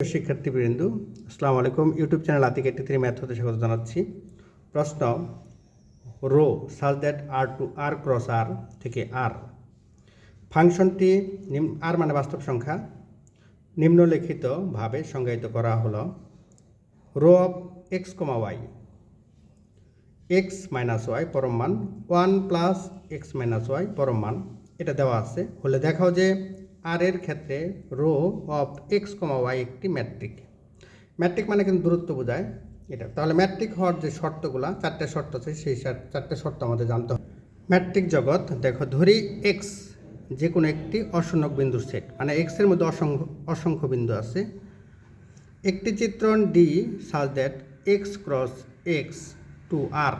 শিক্ষার্থীবৃন্দ, আসসালামু আলাইকুম। YouTube channel Atik eighty three math হতে স্বাগত জানাচ্ছি। প্রশ্ন, rho such that R two R cross R থেকে আর। ফাংশনটি আর মানে বাস্তব সংখ্যা। নিম্নলিখিতভাবে সংজ্ঞায়িত করা হলো, rho of x comma y. X minus y পরম মান, one plus x minus y পরম মান। এটা দেওয়া আছে। হলে দেখাও যে আর এর ক্ষেত্রে rho of x comma y একটি ম্যাট্রিক। ম্যাট্রিক মানে কিন্তু দূরত্ব বোঝায় এটা। তাহলে ম্যাট্রিক হওয়ার যে শর্তগুলো, চারটে শর্ত আছে, সেই চারটে শর্ত আমাদের জানতে হবে। ম্যাট্রিক জগৎ, দেখো, ধরি এক্স যে কোনো একটি অসংখ্য বিন্দুর সেট মানে এক্সের মধ্যে অসংখ্য অসংখ্য বিন্দু আছে। একটি চিত্রণ D such that x cross x to R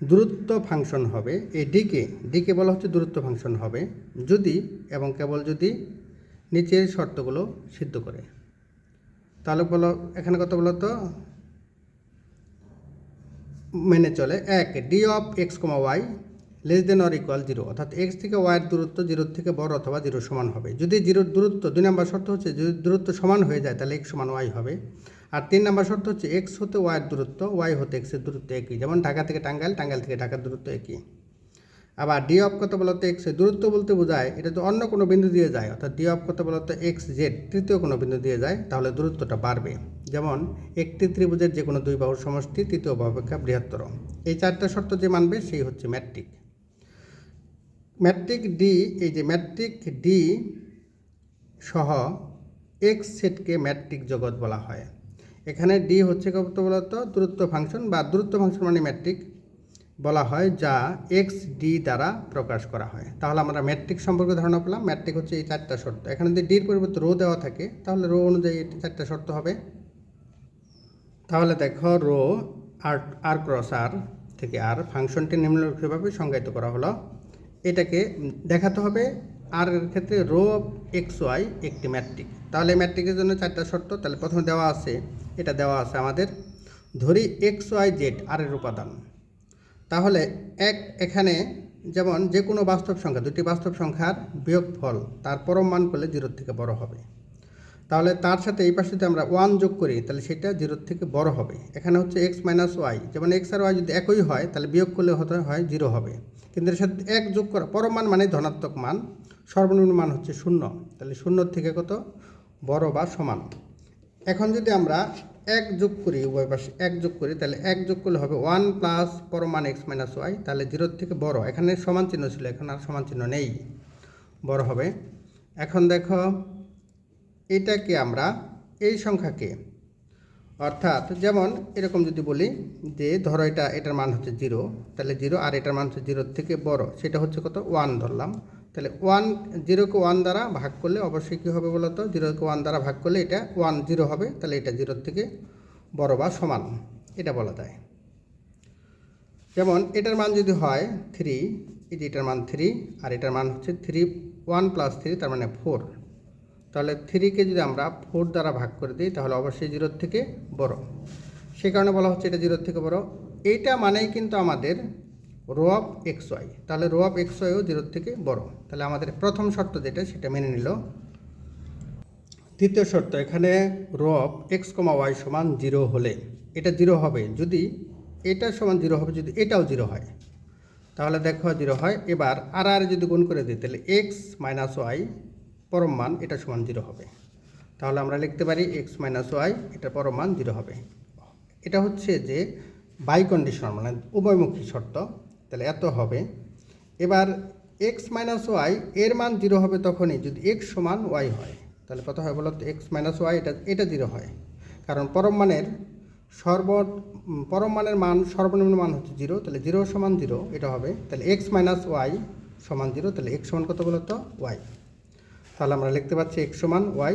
দূরত্ব ফাংশন হবে, এই ডিকে ডিকে বলা হচ্ছে দূরত্ব ফাংশন হবে, যদি এবং কেবল যদি নিচের শর্তগুলো সিদ্ধ করে। তাহলে বলো, এখানে কত বলো তো? মেনে চলে, এক d of x comma y less than or equal zero অর্থাৎ এক্স থেকে ওয়াইয়ের দূরত্ব জিরোর থেকে বড় অথবা জিরো সমান হবে। যদি জিরোর দূরত্ব, দুই নম্বর শর্ত হচ্ছে যদি দূরত্ব সমান হয়ে যায়, তাহলে এক্স সমান ওয়াই হবে। আর তিন নম্বর শর্ত হচ্ছে এক্স হতে ওয়াইয়ের দূরত্ব ওয়াই হতে এক্সের দূরত্ব একই। যেমন ঢাকা থেকে টাঙ্গাইল টাঙ্গাইল থেকে ঢাকার দূরত্ব একই। আবার ডি অফ কত বলতে এক্সের দূরত্ব বলতে বোঝায়, এটা তো অন্য কোনো বিন্দু দিয়ে যায়, অর্থাৎ ডি অফ কত বলতে এক্স জেড তৃতীয় কোনো বিন্দু দিয়ে যায়, তাহলে দূরত্বটা বাড়বে। যেমন একটি ত্রিভুজের যে কোনো দুই বাহুর সমষ্টি, তৃতীয় বাহু অপেক্ষা বৃহত্তর। এই চারটা শর্ত যে মানবে, সেই হচ্ছে ম্যাট্রিক ম্যাট্রিক ডি এই যে ম্যাট্রিক ডি সহ এক্স সেটকে ম্যাট্রিক জগৎ বলা হয়। এখানে ডি হচ্ছে কত বলতো? দূরত্ব ফাংশন বা দূরত্ব ফাংশন মানে ম্যাট্রিক বলা হয় যা এক্স ডি দ্বারা প্রকাশ করা হয়। তাহলে আমরা ম্যাট্রিক সম্পর্কে ধারণা পেলাম। ম্যাট্রিক হচ্ছে এই চারটা শর্ত। এখানে যদি ডির পরিবর্তে রো দেওয়া থাকে, তাহলে রো অনুযায়ী এই চারটা শর্ত হবে। তাহলে দেখো, রো আর আর ক্রস আর থেকে আর ফাংশনটি নিম্নলিখিতভাবে সংজ্ঞায়িত করা হলো। এটাকে দেখাতে হবে। আর এর ক্ষেত্রে রো এক্স ওয়াই একটি ম্যাট্রিক তাহলে ম্যাট্রিকের জন্য চারটা শর্ত, তাহলে প্রথমে দেওয়া আছে, এটা দেওয়া আছে আমাদের। ধরি এক্স ওয়াই জেড আর এর উপাদান। তাহলে এক এখানে যেমন যে কোনো বাস্তব সংখ্যা, দুটি বাস্তব সংখ্যার বিয়োগফল, তার পরম মান করলে জিরোর থেকে বড় হবে। তাহলে তার সাথে এই পাশে যদি আমরা ওয়ান যোগ করি, তাহলে সেটা জিরোর থেকে বড় হবে। এখানে হচ্ছে এক্স মাইনাস ওয়াই যেমন এক্স আর ওয়াই যদি একই হয়, তাহলে বিয়োগ করলে হতে হয় জিরো হবে। কিন্তু এর সাথে এক যোগ করা, পরম মান মানে ধনাত্মক মান, সর্বনিম্ন মান হচ্ছে শূন্য। তাহলে শূন্যর থেকে কত? বড় বা সমান। এখন যদি আমরা এক যোগ করি, উভয় পাশে এক যোগ করি, তাহলে এক যোগ করলে হবে ওয়ান প্লাস পরমান এক্স মাইনাস ওয়াই, তাহলে জিরোর থেকে বড়। এখানে সমান চিহ্ন ছিল, এখন আর সমান চিহ্ন নেই। বড় হবে। এখন দেখো, এটাকে আমরা এই সংখ্যাকে, অর্থাৎ যেমন এরকম যদি বলি যে ধরো এটা, এটার মান হচ্ছে জিরো, তাহলে জিরো আর এটার মান হচ্ছে জিরোর থেকে বড়। সেটা হচ্ছে কত? ওয়ান ধরলাম। তাহলে ওয়ান জিরোকে ওয়ান দ্বারা ভাগ করলে অবশ্যই কী হবে বলতো জিরোকে ওয়ান দ্বারা ভাগ করলে এটা ওয়ান জিরো হবে। তাহলে এটা জিরোর থেকে বড় বা সমান। এটা বলা যায়। যেমন এটার মান যদি হয় থ্রি এই যে এটার মান থ্রি আর এটার মান হচ্ছে থ্রি ওয়ান প্লাস থ্রি তার মানে ফোর তাহলে থ্রিকে যদি আমরা ফোর দ্বারা ভাগ করে দিই, তাহলে অবশ্যই জিরোর থেকে বড়। সে কারণে বলা হচ্ছে এটা জিরোর থেকে বড়। এইটা মানেই কিন্তু আমাদের রো অফ এক্স ওয়াই। তাহলে রো অফ এক্স ওয়াইও জিরোর থেকে বড়। তাহলে আমাদের প্রথম শর্ত যেটা, সেটা মেনে নিল। দ্বিতীয় শর্ত, এখানে rho of x comma y সমান জিরো হলে এটা জিরো হবে। যদি এটা সমান জিরো হবে, যদি এটাও জিরো হয়, তাহলে দেখো জিরো হয়। এবার আর আর যদি গুণ করে দিই, তাহলে এক্স মাইনাস ওয়াই পরম মান, এটা সমান জিরো হবে। তাহলে আমরা লিখতে পারি এক্স মাইনাস ওয়াই, এটা পরম মান জিরো হবে। এটা হচ্ছে যে বাই কন্ডিশনাল মানে উভয়মুখী শর্ত। তাহলে এত হবে। এবার এক্স মাইনাস ওয়াই এর মান জিরো হবে তখনই, যদি এক্স সমান ওয়াই হয়। তাহলে কত হয় বলো তো এক্স মাইনাস ওয়াই এটা এটা জিরো হয়। কারণ পরম মানের সর্ব পরম মানের মান, সর্বনিম্ন মান হচ্ছে জিরো তাহলে জিরো সমান জিরো এটা হবে। তাহলে এক্স মাইনাস ওয়াই সমান জিরো তাহলে এক্স সমান কত বলো তো ওয়াই তাহলে আমরা লিখতে পাচ্ছি এক্স সমান ওয়াই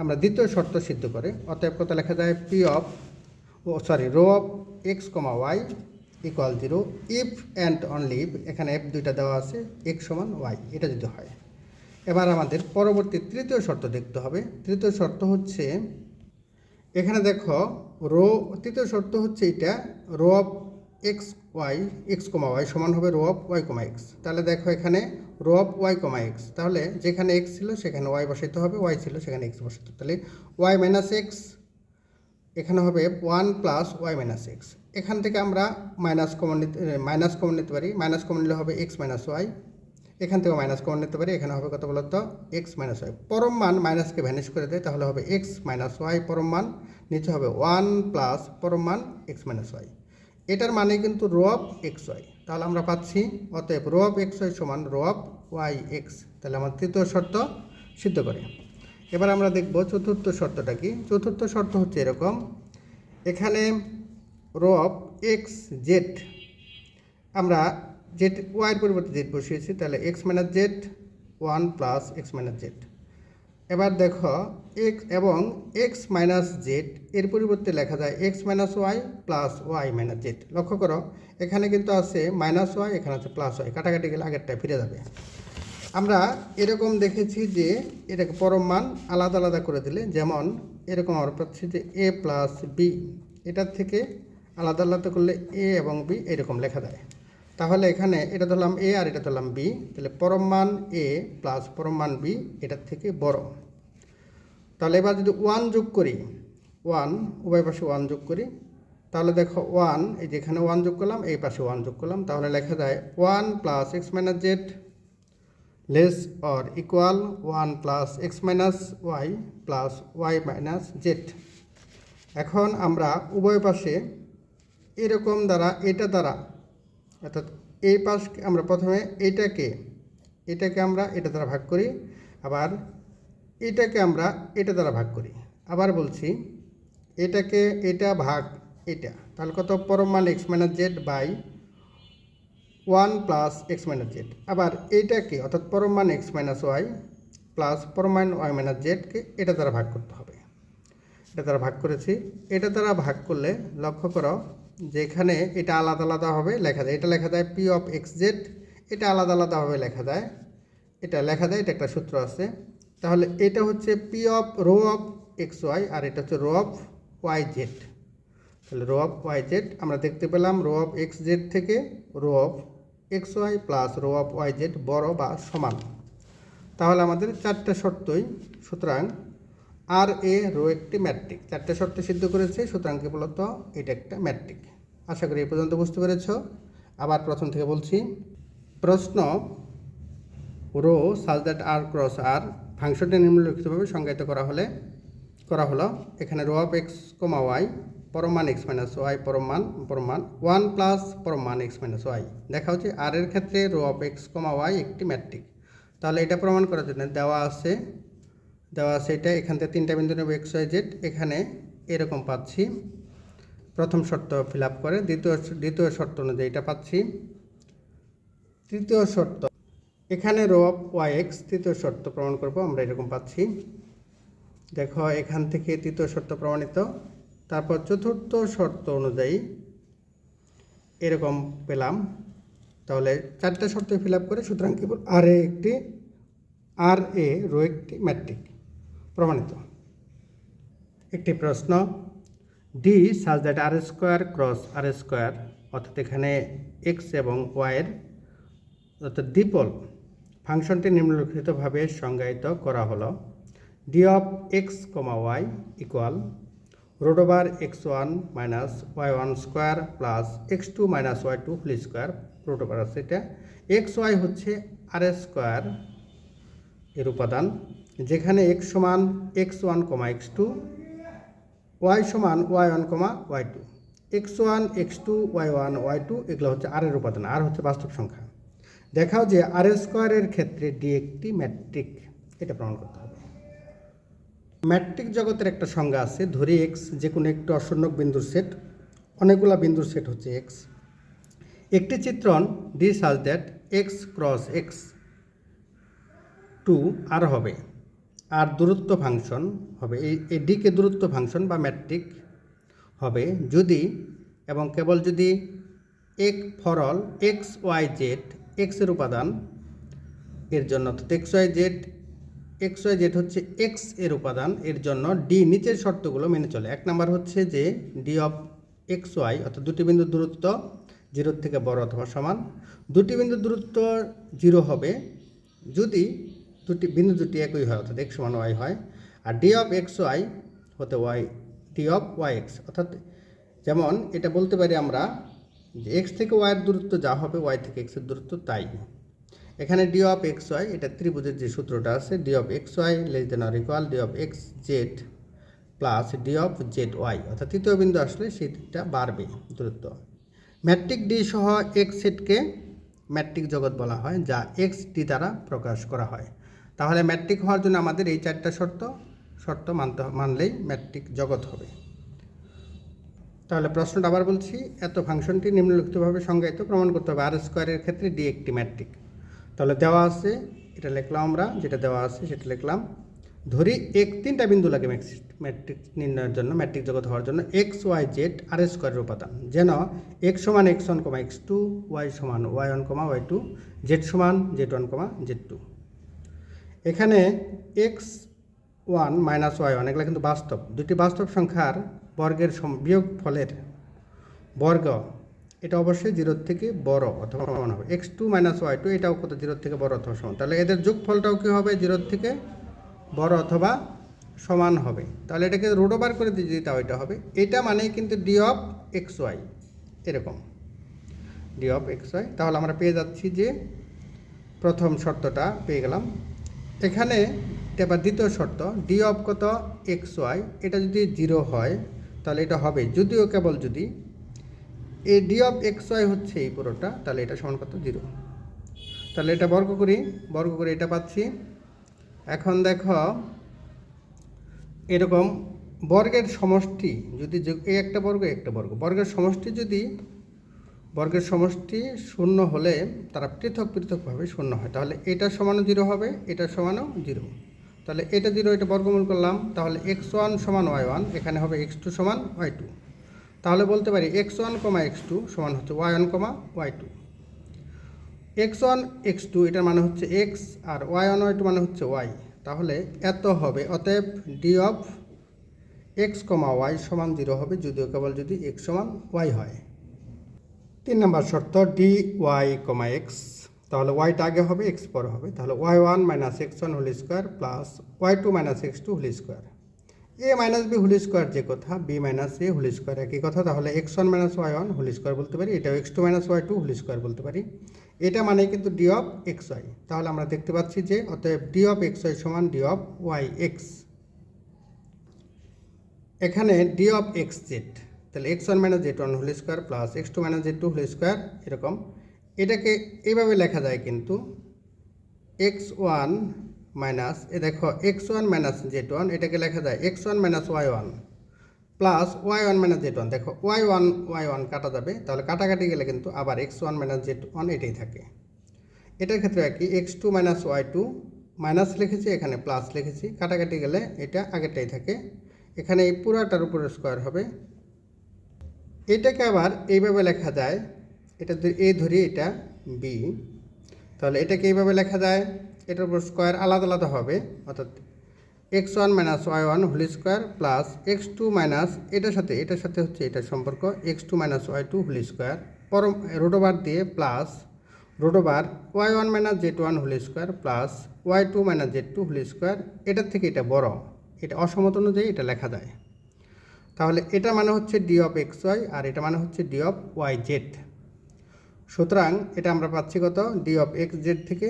আমরা দ্বিতীয় শর্ত সিদ্ধ করে, অতএব কত লেখা যায়? P of oh sorry rho of x comma y equal zero if and only if এখানে এফ দুইটা দেওয়া আছে এক্স সমান ওয়াই এটা যদি হয়। এবার আমাদের পরবর্তী তৃতীয় শর্ত দেখতে হবে। তৃতীয় শর্ত হচ্ছে, এখানে দেখো, রো, তৃতীয় শর্ত হচ্ছে এটা, rho of x y x comma y সমান হবে rho of y comma x তাহলে দেখো এখানে, rho of y comma x তাহলে যেখানে এক্স ছিল, সেখানে ওয়াই বসাইতে হবে ওয়াই ছিল, সেখানে এক্স হবে। তাহলে ওয়াই মাইনাস এক্স এখানে হবে one plus y minus x এখান থেকে আমরা মাইনাস কমন নিতে মাইনাস কমন নিতে পারি। মাইনাস কমন নিলে হবে এক্স মাইনাস ওয়াই এখান থেকে মাইনাস কমন নিতে পারি। এখানে হবে কত বলতো? এক্স মাইনাস ওয়াই পরম মান মাইনাসকে ভ্যানিশ করে দেয়, তাহলে হবে এক্স মাইনাস ওয়াই পরম মান নিচে হবে ওয়ান প্লাস পরম মান এক্স মাইনাস ওয়াই এটার মানে কিন্তু রো অফ এক্স ওয়াই তাহলে আমরা পাচ্ছি, অতএব রো অফ এক্স ওয়াই সমান রো অফ ওয়াই এক্স তাহলে আমার তৃতীয় শর্ত সিদ্ধ করে। এবার আমরা দেখব চতুর্থ শর্তটা কি? চতুর্থ শর্ত হচ্ছে এরকম। এখানে রো অফ এক্স জেড আমরা জেড ওয়াইয়ের পরিবর্তে জেড বসিয়েছি, তাহলে x minus z one plus x minus z এবার দেখো এক্স এবং এক্স মাইনাস জেড এর পরিবর্তে লেখা যায় x minus y plus y minus z লক্ষ্য করো, এখানে কিন্তু আছে মাইনাস ওয়াই এখানে আছে প্লাস ওয়াই কাটাকাটি গেলে আগেরটায় ফিরে যাবে। আমরা এরকম দেখেছি যে এটাকে পরম মান আলাদা আলাদা করে দিলে, যেমন এরকম আমরা পাচ্ছি যে এ প্লাস বি এটার থেকে আলাদা আলাদা করলে এ এবং বি এরকম লেখা যায়। তাহলে এখানে এটা ধরলাম এ আর এটা ধরলাম বি তাহলে পরম মান এ প্লাস পরম মান বি এটার থেকে বড়। তাহলে এবার যদি ওয়ান যোগ করি ওয়ান উভয় পাশে ওয়ান যোগ করি, তাহলে দেখো ওয়ান এই যেখানে ওয়ান যোগ করলাম, এই পাশে ওয়ান যোগ করলাম, তাহলে লেখা যায় one plus x minus z less or equal one plus x minus y plus y minus z এখন আমরা উভয় পাশে এরকম দ্বারা, এটা দ্বারা, অর্থাৎ এই পাশকে আমরা প্রথমে এইটাকে এটাকে আমরা এটা দ্বারা ভাগ করি, আবার এটাকে আমরা এটা দ্বারা ভাগ করি। আবার বলছি, এটাকে এটা ভাগ এটা, তাহলে কত? পরম মান x minus z by one plus x minus z. আবার এইটাকে অর্থাৎ পরম মান এক্স মাইনাস ওয়াই প্লাস পরম মান ওয়াই মাইনাস জেডকে এটা দ্বারা ভাগ করতে হবে। এটা দ্বারা ভাগ করেছি। এটা দ্বারা ভাগ করলে লক্ষ্য করো যে এখানে এটা আলাদা আলাদাভাবে লেখা যায়। এটা লেখা যায় পি অফ এক্স জেড। এটা আলাদা আলাদাভাবে লেখা যায়। এটা লেখা যায়, এটা একটা সূত্র আছে। তাহলে এটা হচ্ছে P of rho of x y আর এটা হচ্ছে রো অফ ওয়াই জেড। তাহলে রো অফ ওয়াই জেড আমরা দেখতে পেলাম রো অফ এক্স জেড থেকে rho of x y plus rho of y z বড় বা সমান। তাহলে আমাদের চারটে শর্তই, সুতরাং আর এ রো একটি ম্যাট্রিক। চারটে শর্ত সিদ্ধ করেছে, সুতরাং বলতো? এটা একটা ম্যাট্রিক। আশা করি এই পর্যন্ত বুঝতে পেরেছ? আবার প্রথম থেকে বলছি, প্রশ্ন, rho such that R cross আর ফাংশনটি নিম্নলিখিতভাবে সংজ্ঞায়িত করা হলে, করা হলো, এখানে rho of x comma y পরমান x minus y পরমান পরমান ওয়ান প্লাস পরমান এক্স মাইনাস ওয়াই। দেখা হচ্ছে আর এর ক্ষেত্রে rho of x comma y একটি ম্যাট্রিক। তাহলে এটা প্রমাণ করার জন্য দেওয়া আছে দেওয়া আছে এটা, এখান থেকে তিনটা বিন্দু নেব এক্স ওয়াই জেড, এখানে এরকম পাচ্ছি। প্রথম শর্ত ফিল আপ করে, দ্বিতীয় দ্বিতীয় শর্ত অনুযায়ী এটা পাচ্ছি। তৃতীয় শর্ত, এখানে রো অফ ওয়াই এক্স, তৃতীয় শর্ত প্রমাণ করব, আমরা এরকম পাচ্ছি। দেখো, এখান থেকে তৃতীয় শর্ত প্রমাণিত। তারপর চতুর্থ শর্ত অনুযায়ী এরকম পেলাম। তাহলে চারটা শর্ত ফিল আপ করে সুতরাং কেবল আর এ একটি আর এ রো একটি ম্যাট্রিক প্রমাণিত। একটি প্রশ্ন D such that R square cross R square অর্থাৎ এখানে এক্স এবং ওয়াইয়ের অর্থাৎ দ্বিপল ফাংশনটি নিম্নলিখিতভাবে সংজ্ঞায়িত করা হলো। D of x comma y equal root over x one minus y one square plus x two minus y two whole square root over আছে এটা। এক্স ওয়াই হচ্ছে আর স্কোয়ার এর উপাদান, যেখানে এক্স সমান x one comma x two, y সমান y one comma y two. X one, x two, y one, y two এগুলো হচ্ছে আর এর উপাদান, আর হচ্ছে বাস্তব সংখ্যা। দেখাও যে আর এস স্কোয়ারের ক্ষেত্রে ডি একটি ম্যাট্রিক, এটা প্রমাণ করতে হবে। ম্যাট্রিক জগতের একটা সংজ্ঞা আছে, ধরি এক্স যে কোনো একটি অসন্নক বিন্দুর সেট, অনেকগুলা বিন্দুর সেট হচ্ছে এক্স একটি চিত্রণ D such that x cross x to R হবে, আর দূরত্ব ফাংশন হবে, এই এই ডিকে দূরত্ব ফাংশন বা ম্যাট্রিক হবে, যদি, এবং কেবল যদি এক ফরল এক্স ওয়াই জেড এক্সের উপাদান, এর জন্য অর্থাৎ x y z x y z হচ্ছে এক্সের উপাদান, এর জন্য ডি নিচের শর্তগুলো মেনে চলে। এক নাম্বার হচ্ছে যে ডি অফ এক্স ওয়াই অর্থাৎ দুটি বিন্দুর দূরত্ব জিরোর থেকে বড় অথবা সমান, দুটি বিন্দুর দূরত্ব জিরো হবে যদি দুটি, বিন্দু দুটি একই হয়, অর্থাৎ এক্স সমান ওয়াই হয়, আর ডি অফ এক্স ওয়াই হতে y d of y x অর্থাৎ যেমন এটা বলতে পারি আমরা যে এক্স থেকে ওয়াইয়ের দূরত্ব যা হবে ওয়াই থেকে এক্সের দূরত্ব তাই। এখানে ডি অফ এক্স ওয়াই এটা ত্রিভুজের যে সূত্রটা আছে d of x y less than or equal d of x z plus d of z y অর্থাৎ তৃতীয় বিন্দু আসলে সেটা বাড়বে, দূরত্ব। ম্যাট্রিক ডি সহ এক্স সেটকে ম্যাট্রিক জগৎ বলা হয়, যা এক্স ডি দ্বারা প্রকাশ করা হয়। তাহলে ম্যাট্রিক হওয়ার জন্য আমাদের এই চারটা শর্ত শর্ত মানতে মানলেই ম্যাট্রিক জগৎ হবে। তাহলে প্রশ্নটা আবার বলছি, এত ফাংশনটি নিম্নলিখিতভাবে সংজ্ঞায়িত, প্রমাণ করতে হবে আর স্কোয়ারের ক্ষেত্রে ডি একটি ম্যাট্রিক তাহলে দেওয়া আছে, এটা লিখলাম আমরা, যেটা দেওয়া আছে সেটা লিখলাম। ধরি এক তিনটা বিন্দু লাগে ম্যাট্রিক নির্ণয়ের জন্য ম্যাট্রিক জগৎ হওয়ার জন্য এক্স ওয়াই জেড আর স্কোয়ারের উপাদান। যেন এক্স সমান x one comma x two y সমান y one comma y two z সমান z one comma z two এখানে x one minus y one এগুলো কিন্তু বাস্তব। দুটি বাস্তব সংখ্যার বর্গের বিয়োগ ফলের বর্গ এটা অবশ্যই জিরোর থেকে বড় অথবা সমান হবে। X two minus y two এটাও কত? জিরোর থেকে বড় অথবা সমান। তাহলে এদের যোগফলটাও কী হবে? জিরোর থেকে বড় অথবা সমান হবে। তাহলে এটাকে রোড ওভার করে দিয়ে যদি তাও এটা হবে, এটা মানেই কিন্তু ডি অফ এক্স ওয়াই এরকম। ডি অফ এক্স ওয়াই তাহলে আমরা পেয়ে যাচ্ছি যে প্রথম শর্তটা পেয়ে গেলাম। এখানে এটা আবার দ্বিতীয় শর্ত ডি অফ কত? এক্স ওয়াই এটা যদি জিরো হয়, তাহলে এটা হবে। যদিও কেবল যদি এই ডি অফ এক্স ওয়াই হচ্ছে এই পুরোটা, তাহলে এটা সমান কত? জিরো। তাহলে এটা বর্গ করি, বর্গ করে এটা পাচ্ছি। এখন দেখো, এরকম বর্গের সমষ্টি যদি এই একটা বর্গ একটা বর্গ। বর্গের সমষ্টি যদি, বর্গের সমষ্টি শূন্য হলে তারা পৃথক পৃথকভাবে শূন্য হয়। তাহলে এটা সমানও জিরো হবে, এটা সমানও জিরো। তাহলে এটা জিরো, এটা বর্গমূল করলাম। তাহলে এক্স ওয়ান সমান ওয়াই ওয়ান এখানে হবে এক্স টু সমান ওয়াই টু তাহলে বলতে পারি x one comma x two সমান হচ্ছে y one comma y two x one x two এটার মানে হচ্ছে এক্স আর ওয়াই ওয়ান ওয়াই টু মানে হচ্ছে ওয়াই তাহলে এত হবে, অতএব d of x comma y সমান জিরো হবে, যদিও কেবল যদি এক্স সমান ওয়াই হয়। তিন নম্বর শর্ত ডি ওয়াই কমা এক্স তাহলে ওয়াইটা আগে হবে এক্স পরে হবে। তাহলে y one minus x one whole square plus y two minus x two whole square A minus B whole square যে কথা B minus A whole square একই কথা, তাহলে x one minus y one whole square বলতে পারি, এটাও x two minus y two whole square বলতে পারি। এটা মানে কিন্তু ডি অফ এক্স ওয়াই তাহলে আমরা দেখতে পাচ্ছি যে অতএব ডি অফ এক্স ওয়াই সমান ডি অফ ওয়াই এক্স এখানে ডি অফ এক্স জেড তাহলে x one minus z one whole square plus x two minus z two whole square এরকম। এটাকে এইভাবে লেখা যায় কিন্তু এক্স ওয়ান মাইনাস এ দেখো x one minus z one এটাকে লেখা যায় x one minus y one plus y one minus z one দেখো ওয়াই ওয়ান ওয়াই ওয়ান কাটা যাবে, তাহলে কাটাকাটি গেলে কিন্তু আবার x one minus z one এটাই থাকে। এটার ক্ষেত্রে একই x two minus y two minus লিখেছি, এখানে প্লাস লিখেছি, কাটাকাটি গেলে এটা আগেরটাই থাকে। এখানে এই পুরাটার উপরে স্কোয়ার হবে। এটাকে আবার এইভাবে লেখা যায়, এটা এ ধরি এটা বি তাহলে এটাকে এইভাবে লেখা যায় এটার উপর স্কোয়ার আলাদা আলাদা হবে, অর্থাৎ x one minus y one whole square plus x two minus এটার সাথে এটার সাথে হচ্ছে এটার সম্পর্ক x two minus y two whole square পরম রোডোবার দিয়ে plus root over y one minus z one whole square plus y two minus z two whole square এটার থেকে এটা বড়, এটা অসমত অনুযায়ী এটা লেখা যায়। তাহলে এটা মানে হচ্ছে ডি অফ এক্স ওয়াই আর এটা মানে হচ্ছে ডি অফ ওয়াই জেড সুতরাং এটা আমরা পাচ্ছি কত? ডি অফ এক্স জেড থেকে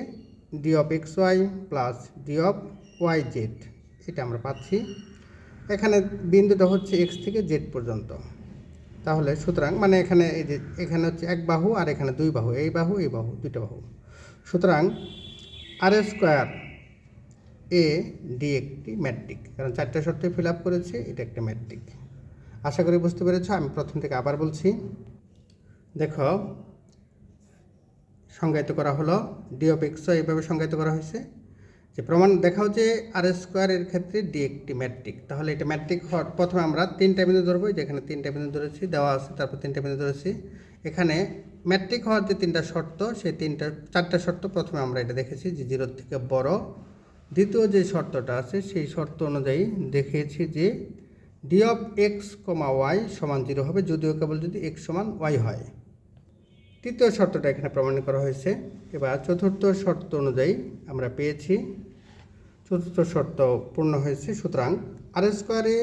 d of x y plus d of y z এটা আমরা পাচ্ছি। এখানে বিন্দুটা হচ্ছে এক্স থেকে জেড পর্যন্ত। তাহলে সুতরাং মানে এখানে এই যে, এখানে হচ্ছে এক বাহু আর এখানে দুই বাহু, এই বাহু এই বাহু, দুইটা বাহু। সুতরাং আর স্কোয়ার এ ডি একটি ম্যাট্রিক কারণ চারটে শর্তে ফিল আপ করেছে, এটা একটা ম্যাট্রিক আশা করি বুঝতে পেরেছ, আমি প্রথম থেকে আবার বলছি। দেখো সংজ্ঞায়িত করা হলো ডি অফ এক্স এইভাবে সংজ্ঞায়িত করা হয়েছে। যে প্রমাণ দেখাও যে আর স্কোয়ারের ক্ষেত্রে ডি একটি ম্যাট্রিক তাহলে এটা ম্যাট্রিক হওয়ার প্রথমে আমরা তিনটা বিন্দু ধরবো যেখানে তিনটা বিন্দু ধরেছি, দেওয়া আছে, তারপর তিনটা বিন্দু ধরেছি। এখানে ম্যাট্রিক হওয়ার যে তিনটা শর্ত, সেই তিনটা, চারটা শর্ত প্রথমে আমরা এটা দেখেছি যে জিরোর থেকে বড়। দ্বিতীয় যে শর্তটা আছে, সেই শর্ত অনুযায়ী দেখিয়েছি যে d of x comma y সমান জিরো হবে, যদিও কেবল যদি এক্স সমান ওয়াই হয়। তৃতীয় শর্তটা এখানে প্রমাণ করা হয়েছে। এবার চতুর্থ শর্ত অনুযায়ী আমরা পেয়েছি। চতুর্থ শর্ত পূর্ণ হয়েছে, সুতরাং আর স্কোয়ারে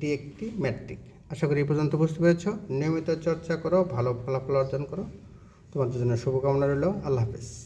ডি একটি ম্যাট্রিক আশা করি এই পর্যন্ত বুঝতে পেরেছ। নিয়মিত চর্চা করো, ভালো ফলাফল অর্জন করো। তোমাদের জন্য শুভকামনা রইল। আল্লাহ হাফেজ।